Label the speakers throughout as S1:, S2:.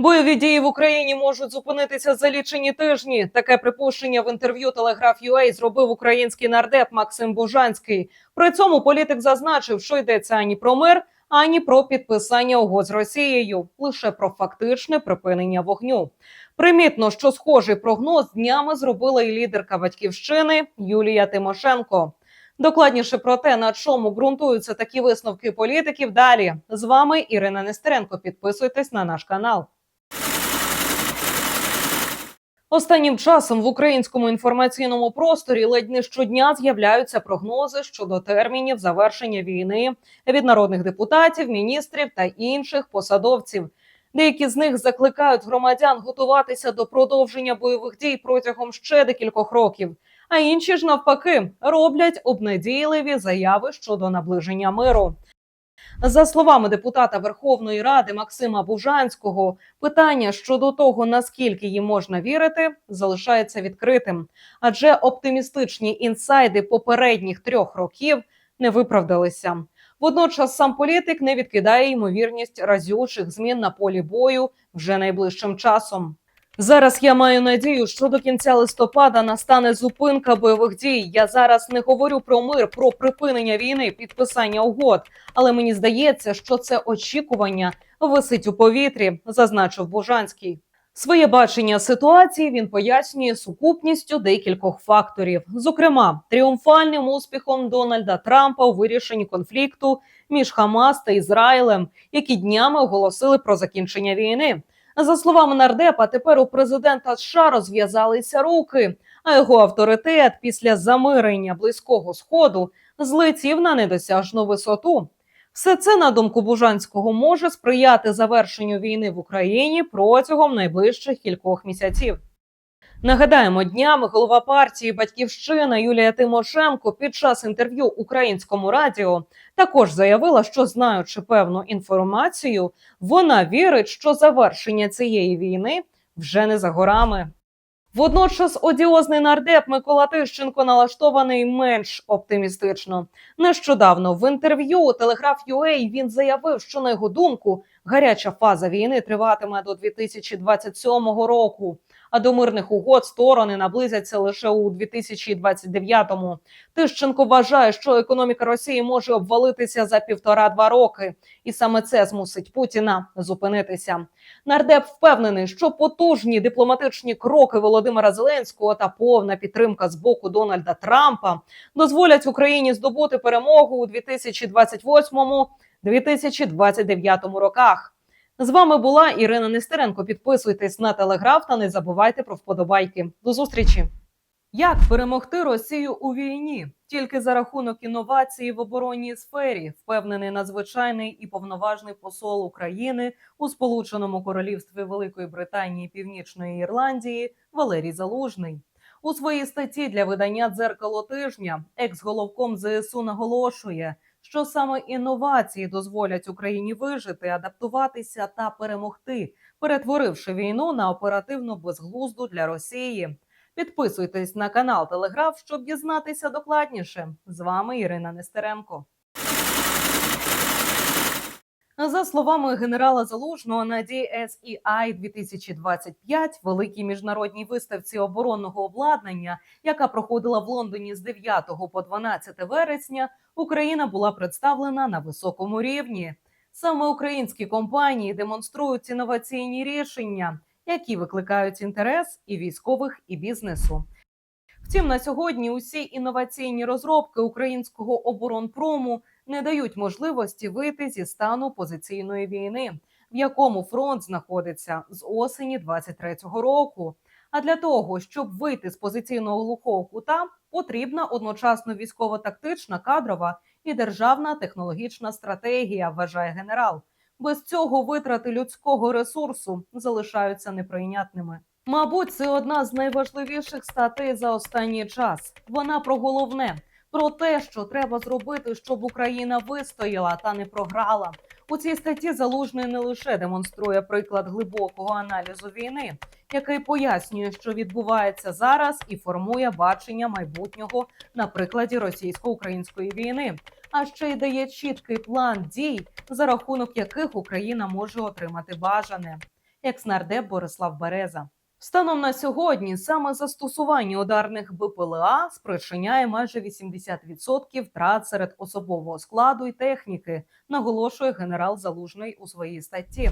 S1: Бойові дії в Україні можуть зупинитися за лічені тижні. Таке припущення в інтерв'ю Телеграф UA зробив український нардеп Максим Бужанський. При цьому політик зазначив, що йдеться ані про мир, ані про підписання угод з Росією, лише про фактичне припинення вогню. Примітно, що схожий прогноз днями зробила і лідерка батьківщини Юлія Тимошенко. Докладніше про те, на чому ґрунтуються такі висновки політиків. Далі з вами Ірина Нестеренко. Підписуйтесь на наш канал. Останнім часом в українському інформаційному просторі ледь не щодня з'являються прогнози щодо термінів завершення війни від народних депутатів, міністрів та інших посадовців. Деякі з них закликають громадян готуватися до продовження бойових дій протягом ще декількох років. А інші ж навпаки роблять обнадійливі заяви щодо наближення миру. За словами депутата Верховної Ради Максима Бужанського, питання щодо того, наскільки їм можна вірити, залишається відкритим, адже оптимістичні інсайди попередніх трьох років не виправдалися. Водночас сам політик не відкидає ймовірність разючих змін на полі бою вже найближчим часом. Зараз я маю надію, що до кінця листопада настане зупинка бойових дій. Я зараз не говорю про мир, про припинення війни, підписання угод. Але мені здається, що це очікування висить у повітрі, зазначив Бужанський. Своє бачення ситуації він пояснює сукупністю декількох факторів, зокрема, тріумфальним успіхом Дональда Трампа у вирішенні конфлікту між Хамас та Ізраїлем, які днями оголосили про закінчення війни. За словами нардепа, тепер у президента США розв'язалися руки, а його авторитет після замирення близького сходу злетів на недосяжну висоту. Все це, на думку Бужанського, може сприяти завершенню війни в Україні протягом найближчих кількох місяців. Нагадаємо, днями голова партії Батьківщина Юлія Тимошенко під час інтерв'ю українському радіо також заявила, що знаючи певну інформацію, вона вірить, що завершення цієї війни вже не за горами. Водночас одіозний нардеп Микола Тищенко налаштований менш оптимістично. Нещодавно в інтерв'ю Телеграф UA він заявив, що на його думку гаряча фаза війни триватиме до 2027 року. А до мирних угод сторони наблизяться лише у 2029-му. Тищенко вважає, що економіка Росії може обвалитися за півтора-два роки, і саме це змусить Путіна зупинитися. Нардеп впевнений, що потужні дипломатичні кроки Володимира Зеленського та повна підтримка з боку Дональда Трампа дозволять Україні здобути перемогу у 2028-2029 роках. З вами була Ірина Нестеренко. Підписуйтесь на телеграф та не забувайте про вподобайки. До зустрічі. Як перемогти Росію у війні? Тільки за рахунок інновації в оборонній сфері, впевнений надзвичайний і повноважний посол України у Сполученому Королівстві Великої Британії Північної Ірландії Валерій Залужний. У своїй статті для видання дзеркало тижня екс-головком ЗСУ наголошує, що саме інновації дозволять Україні вижити, адаптуватися та перемогти, перетворивши війну на оперативну безглузду для Росії. Підписуйтесь на канал Телеграф, щоб дізнатися докладніше. З вами Ірина Нестеренко. За словами генерала Залужного, на DSEI 2025 великій міжнародній виставці оборонного обладнання, яка проходила в Лондоні з 9 по 12 вересня, Україна була представлена на високому рівні. Саме українські компанії демонструють інноваційні рішення, які викликають інтерес і військових, і бізнесу. Втім, на сьогодні усі інноваційні розробки українського оборонпрому не дають можливості вийти зі стану позиційної війни, в якому фронт знаходиться з осені 23-го року. А для того, щоб вийти з позиційного глухого кута, потрібна одночасно військово-тактична, кадрова і державна технологічна стратегія, вважає генерал. Без цього витрати людського ресурсу залишаються неприйнятними. Мабуть, це одна з найважливіших статей за останній час. Вона про головне про те, що треба зробити, щоб Україна вистояла та не програла. У цій статті залужний не лише демонструє приклад глибокого аналізу війни, який пояснює, що відбувається зараз, і формує бачення майбутнього на прикладі російсько-української війни, а ще й дає чіткий план дій, за рахунок яких Україна може отримати бажане. екснардеп Борислав Береза. Станом на сьогодні саме застосування ударних БПЛА спричиняє майже 80% втрат серед особового складу і техніки, наголошує генерал Залужний у своїй статті.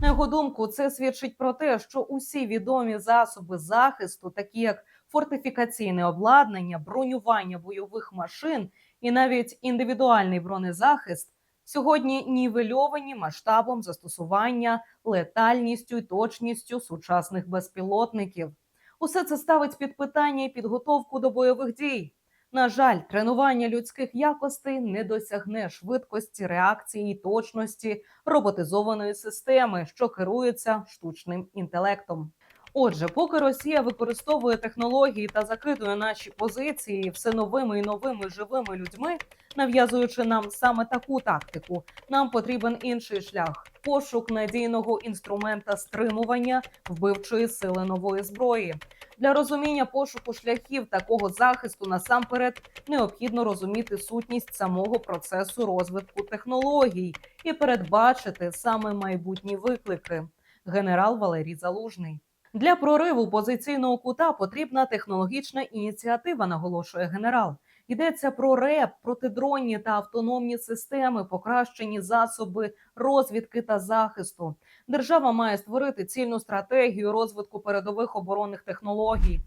S1: На його думку, це свідчить про те, що усі відомі засоби захисту, такі як фортифікаційне обладнання, бронювання бойових машин і навіть індивідуальний бронезахист, сьогодні нівельовані масштабом застосування, летальністю і точністю сучасних безпілотників. Усе це ставить під питання і підготовку до бойових дій. На жаль, тренування людських якостей не досягне швидкості реакції і точності роботизованої системи, що керується штучним інтелектом. Отже, поки Росія використовує технології та закидує наші позиції все новими і новими живими людьми, нав'язуючи нам саме таку тактику, нам потрібен інший шлях пошук надійного інструмента стримування вбивчої сили нової зброї. Для розуміння пошуку шляхів такого захисту насамперед необхідно розуміти сутність самого процесу розвитку технологій і передбачити саме майбутні виклики. Генерал Валерій Залужний. Для прориву позиційного кута потрібна технологічна ініціатива, наголошує генерал. Йдеться про РЕП, протидронні та автономні системи, покращені засоби розвідки та захисту. Держава має створити цільну стратегію розвитку передових оборонних технологій.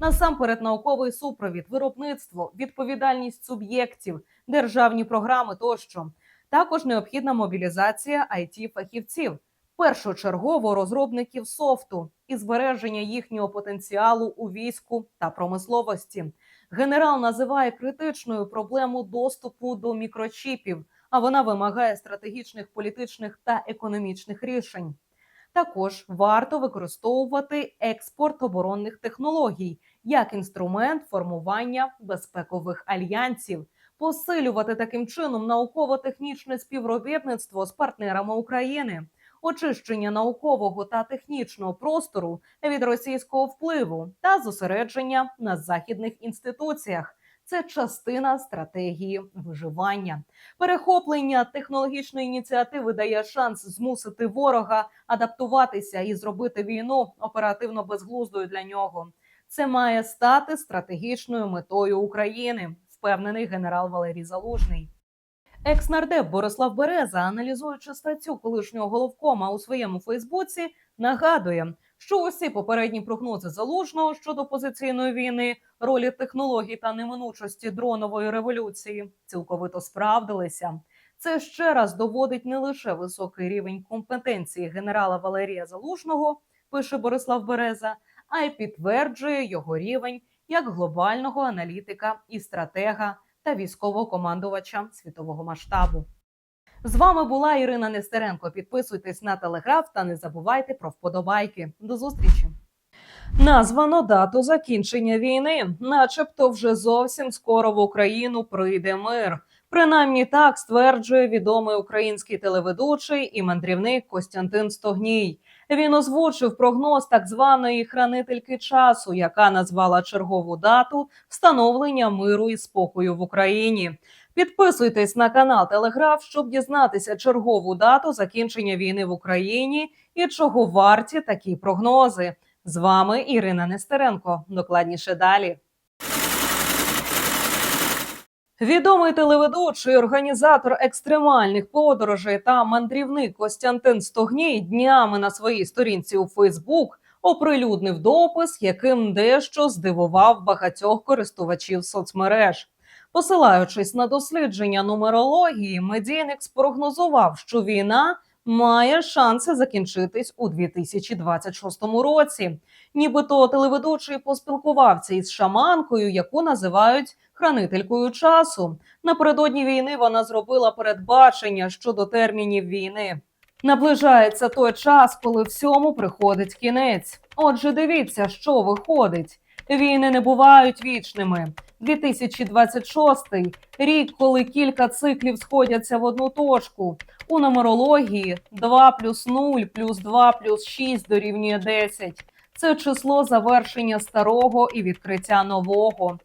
S1: Насамперед, науковий супровід, виробництво, відповідальність суб'єктів, державні програми тощо. Також необхідна мобілізація it фахівців першочергово розробників софту і збереження їхнього потенціалу у війську та промисловості. Генерал називає критичною проблему доступу до мікрочіпів, а вона вимагає стратегічних політичних та економічних рішень. Також варто використовувати експорт оборонних технологій як інструмент формування безпекових альянсів, посилювати таким чином науково-технічне співробітництво з партнерами України очищення наукового та технічного простору від російського впливу та зосередження на західних інституціях. Це частина стратегії виживання. Перехоплення технологічної ініціативи дає шанс змусити ворога адаптуватися і зробити війну оперативно безглуздою для нього. Це має стати стратегічною метою України, впевнений генерал Валерій Залужний. Екснардеп Борислав Береза, аналізуючи статтю колишнього головкома у своєму Фейсбуці, нагадує, що усі попередні прогнози залужного щодо позиційної війни, ролі технологій та неминучості дронової революції цілковито справдилися. Це ще раз доводить не лише високий рівень компетенції генерала Валерія Залужного, пише Борислав Береза, а й підтверджує його рівень як глобального аналітика і стратега та військового командувача світового масштабу. З вами була Ірина Нестеренко. Підписуйтесь на телеграф та не забувайте про вподобайки. До зустрічі. Названо дату закінчення війни, начебто, вже зовсім скоро в Україну прийде мир. Принаймні так стверджує відомий український телеведучий і мандрівник Костянтин Стогній. Він озвучив прогноз так званої хранительки часу, яка назвала чергову дату встановлення миру і спокою в Україні. Підписуйтесь на канал Телеграф, щоб дізнатися чергову дату закінчення війни в Україні і чого варті такі прогнози. З вами Ірина Нестеренко. Докладніше далі. Відомий телеведучий, організатор екстремальних подорожей та мандрівник Костянтин Стогній днями на своїй сторінці у Фейсбук оприлюднив допис, яким дещо здивував багатьох користувачів соцмереж. Посилаючись на дослідження нумерології, медійник спрогнозував, що війна має шанси закінчитись у 2026 році. Нібито телеведучий поспілкувався із шаманкою, яку називають хранителькою часу. Напередодні війни вона зробила передбачення щодо термінів війни. Наближається той час, коли всьому приходить кінець. Отже, дивіться, що виходить. Війни не бувають вічними. 2026 – рік, коли кілька циклів сходяться в одну точку. У нумерології 2 плюс 0 плюс 2 плюс 6 дорівнює 10. Це число завершення старого і відкриття нового.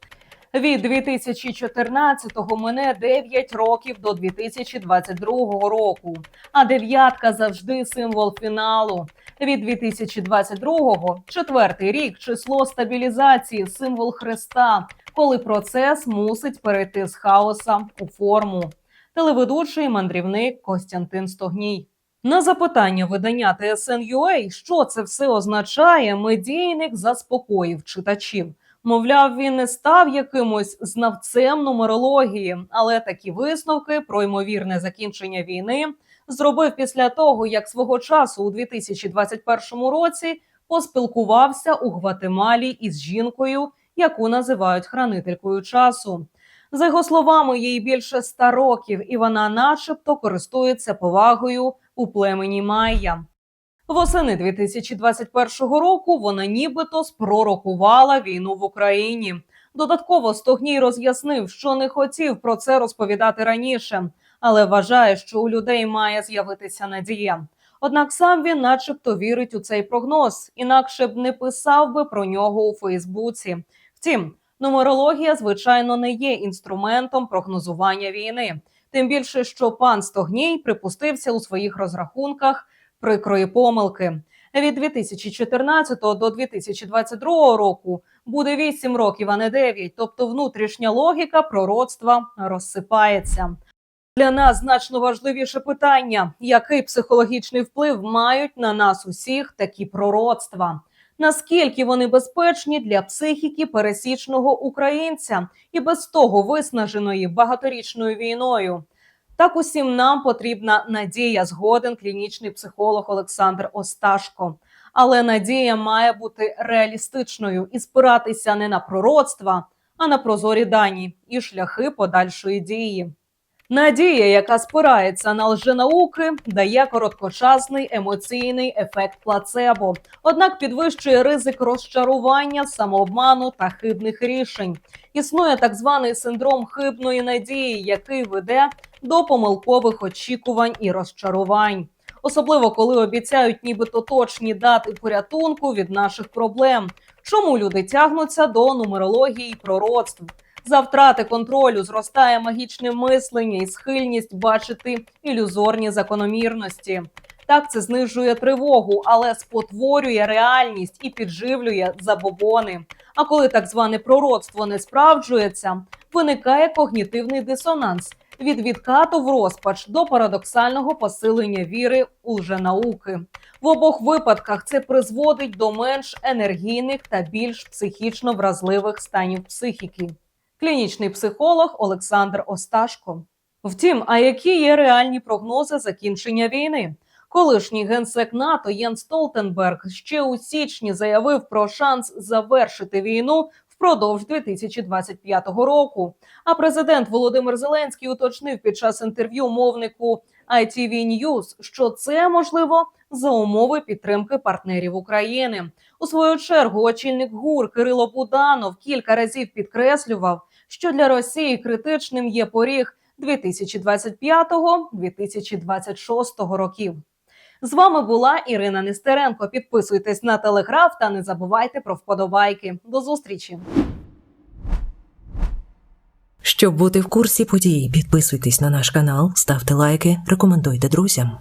S1: Від 2014-го мине 9 років до 2022 року. А дев'ятка завжди символ фіналу. Від 2022-го – четвертий рік число стабілізації, символ Христа, коли процес мусить перейти з хаоса у форму. Телеведучий мандрівник Костянтин Стогній. На запитання видання TSN.ua, що це все означає, медійник заспокоїв читачів. Мовляв, він не став якимось знавцем нумерології, але такі висновки про ймовірне закінчення війни зробив після того, як свого часу у 2021 році поспілкувався у Гватемалі із жінкою, яку називають хранителькою часу. За його словами, їй більше ста років, і вона, начебто, користується повагою у племені Майя. Восени 2021 року вона нібито спророкувала війну в Україні. Додатково Стогній роз'яснив, що не хотів про це розповідати раніше, але вважає, що у людей має з'явитися надія. Однак сам він, начебто, вірить у цей прогноз, інакше б не писав би про нього у Фейсбуці. Втім, нумерологія, звичайно, не є інструментом прогнозування війни. Тим більше, що пан Стогній припустився у своїх розрахунках прикрої помилки. Від 2014 до 2022 року буде 8 років, а не 9, тобто внутрішня логіка пророцтва розсипається. Для нас значно важливіше питання: який психологічний вплив мають на нас усіх такі пророцтва? Наскільки вони безпечні для психіки пересічного українця і без того виснаженої багаторічною війною? Так усім нам потрібна надія, згоден клінічний психолог Олександр Осташко. Але надія має бути реалістичною і спиратися не на пророцтва, а на прозорі дані і шляхи подальшої дії. Надія, яка спирається на лженауки, дає короткочасний емоційний ефект плацебо, однак підвищує ризик розчарування, самообману та хибних рішень. Існує так званий синдром хибної надії, який веде до помилкових очікувань і розчарувань, особливо коли обіцяють нібито точні дати порятунку від наших проблем. Чому люди тягнуться до нумерології і пророцтв? За втрати контролю зростає магічне мислення і схильність бачити ілюзорні закономірності. Так це знижує тривогу, але спотворює реальність і підживлює забобони. А коли так зване пророцтво не справджується, виникає когнітивний дисонанс від відкату в розпач до парадоксального посилення віри у лженауки. В обох випадках це призводить до менш енергійних та більш психічно вразливих станів психіки. Клінічний психолог Олександр Осташко. Втім, а які є реальні прогнози закінчення війни? Колишній генсек НАТО Єн Столтенберг ще у січні заявив про шанс завершити війну впродовж 2025 року. А президент Володимир Зеленський уточнив під час інтерв'ю мовнику ITV News, що це можливо за умови підтримки партнерів України. У свою чергу очільник ГУР Кирило Буданов кілька разів підкреслював, що для Росії критичним є поріг 2025-2026 років. З вами була Ірина Нестеренко. Підписуйтесь на телеграф та не забувайте про вподобайки. До зустрічі.
S2: Щоб бути в курсі подій, підписуйтесь на наш канал, ставте лайки, рекомендуйте друзям.